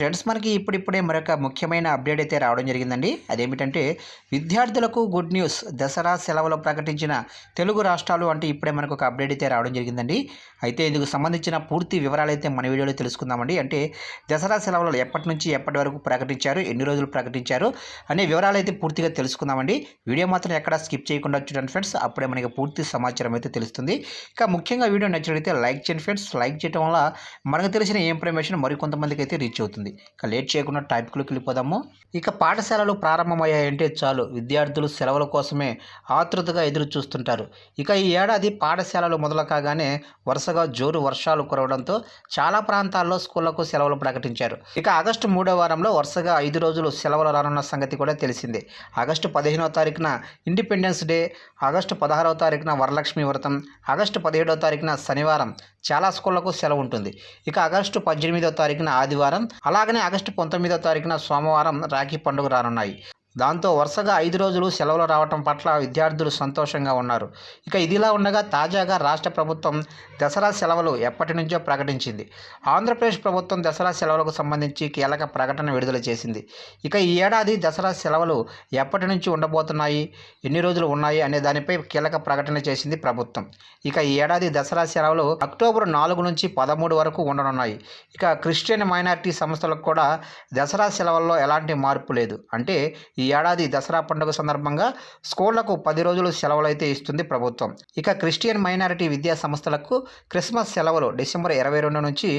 Friends మనకి ఇప్పుడిప్పుడే మరొక ముఖ్యమైన అప్డేట్ అయితే రావడం జరిగిందండి. అదేమిటంటే విద్యార్థులకు గుడ్ న్యూస్ దసరా సెలవులు ప్రకటించిన తెలుగు రాష్ట్రాలు అంటే ఇప్పుడే మనకు ఒక అప్డేట్ అయితే రావడం జరిగిందండి. అయితే ఇందుకు సంబంధించిన పూర్తి వివరాలు అయితే మన వీడియోలో తెలుసుకుందామండి. అంటే దసరా సెలవులు ఎప్పటి నుంచి ఎప్పటి వరకు ప్రకటించారు ఎన్ని రోజులు ప్రకటించారు అనే వివరాలు అయితే పూర్తిగా తెలుసుకుందామండి. వీడియో మాత్రం ఎక్కడ స్కిప్ చేయకుండా చూడండి ఫ్రెండ్స్ అప్పుడే మనకి పూర్తి సమాచారం అయితే తెలుస్తుంది. ఇక ముఖ్యంగా వీడియో నచ్చినట్లయితే లైక్ చేయండి ఫ్రెండ్స్ లైక్ చేయడం వల్ల మనకు తెలిసిన ఇన్ఫర్మేషన్ మరికొంతమందికి అయితే రీచ్ అవుతుంది. ఇక లేట్ చేయకుండా టాపిక్లోకి వెళ్ళిపోదాము. ఇక పాఠశాలలు ప్రారంభమయ్యాయంటే చాలు. విద్యార్థులు సెలవుల కోసమే ఆతృతగా ఎదురు చూస్తుంటారు ఇక ఈ ఏడాది పాఠశాలలు మొదలు కాగానే వరుసగా జోరు వర్షాలు కురవడంతో చాలా ప్రాంతాల్లో స్కూళ్ళకు సెలవులు ప్రకటించారు. ఇక ఆగస్టు మూడో వారంలో వరుసగా ఐదు రోజులు సెలవులు రానున్న సంగతి కూడా తెలిసిందే. ఆగస్టు పదిహేనవ తారీఖున ఇండిపెండెన్స్ డే ఆగస్టు పదహారవ తారీఖున వరలక్ష్మి వ్రతం ఆగస్టు పదిహేడవ తారీఖున శనివారం. చాలా స్కూళ్ళకు సెలవు ఉంటుంది. ఇక ఆగస్టు పద్దెనిమిదవ తారీఖున ఆదివారం. అలా అలాగనే ఆగస్టు పంతొమ్మిదవ తారీఖున సోమవారం రాఖీ పండుగ రానున్నాయి. దాంతో వరుసగా ఐదు రోజులు సెలవులు రావటం పట్ల విద్యార్థులు సంతోషంగా ఉన్నారు. ఇక ఇదిలా ఉండగా తాజాగా రాష్ట్ర ప్రభుత్వం దసరా సెలవులు ఎప్పటి నుంచో ప్రకటించింది. ఆంధ్రప్రదేశ్ ప్రభుత్వం దసరా సెలవులకు సంబంధించి కీలక ప్రకటన విడుదల చేసింది. ఇక ఈ ఏడాది దసరా సెలవులు ఎప్పటి నుంచి ఉండబోతున్నాయి ఎన్ని రోజులు ఉన్నాయి అనే దానిపై కీలక ప్రకటన చేసింది ప్రభుత్వం. ఇక ఈ ఏడాది దసరా సెలవులు అక్టోబర్ నాలుగు నుంచి పదమూడు వరకు ఉండనున్నాయి. ఇక క్రిస్టియన్ మైనారిటీ సంస్థలకు కూడా దసరా సెలవుల్లో ఎలాంటి మార్పు లేదు. అంటే ఈ ఏడాది దసరా పండుగ సందర్భంగా స్కూళ్ళకు పది రోజులు సెలవులైతే ఇస్తుంది ప్రభుత్వం. ఇక క్రిస్టియన్ మైనారిటీ విద్యా సంస్థలకు క్రిస్మస్ సెలవులు డిసెంబర్ ఇరవై రెండు నుంచి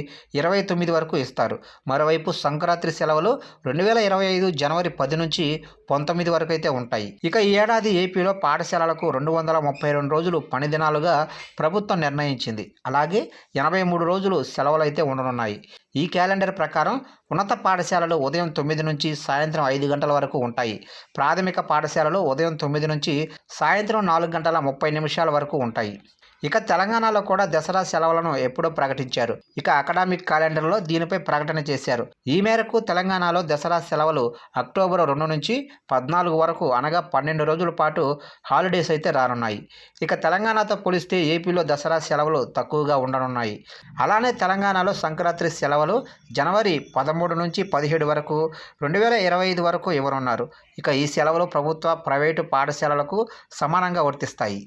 ఇరవై తొమ్మిది వరకు ఇస్తారు. మరోవైపు సంక్రాంతి సెలవులు రెండు వేల ఇరవై ఐదు జనవరి పది నుంచి పంతొమ్మిది వరకు అయితే ఉంటాయి. ఇక ఈ ఏడాది ఏపీలో పాఠశాలలకు రెండు వందల ముప్పై రెండు రోజులు పని దినాలుగా ప్రభుత్వం నిర్ణయించింది. అలాగే ఎనభై మూడు రోజులు సెలవులు అయితే ఉండనున్నాయి. ఈ క్యాలెండర్ ప్రకారం ఉన్నత పాఠశాలలు ఉదయం తొమ్మిది నుంచి సాయంత్రం ఐదు గంటల వరకు ఉంటాయి. ప్రాథమిక పాఠశాలలు ఉదయం తొమ్మిది నుంచి సాయంత్రం నాలుగు గంటల ముప్పై నిమిషాల వరకు ఉంటాయి. ఇక తెలంగాణలో కూడా దసరా సెలవులను ఎప్పుడో ప్రకటించారు. ఇక అకాడమిక్ క్యాలెండర్లో దీనిపై ప్రకటన చేశారు. ఈ మేరకు తెలంగాణలో దసరా సెలవులు అక్టోబర్ రెండు నుంచి పద్నాలుగు వరకు అనగా పన్నెండు రోజుల పాటు హాలిడేస్ అయితే రానున్నాయి. ఇక తెలంగాణతో పోలిస్తే ఏపీలో దసరా సెలవులు తక్కువగా ఉండనున్నాయి. అలానే తెలంగాణలో సంక్రాంతి సెలవులు జనవరి పదమూడు నుంచి పదిహేడు వరకు రెండు వేల ఇరవై ఐదు వరకు ఇవ్వనున్నారు. ఇక ఈ సెలవులు ప్రభుత్వ ప్రైవేటు పాఠశాలలకు సమానంగా వర్తిస్తాయి.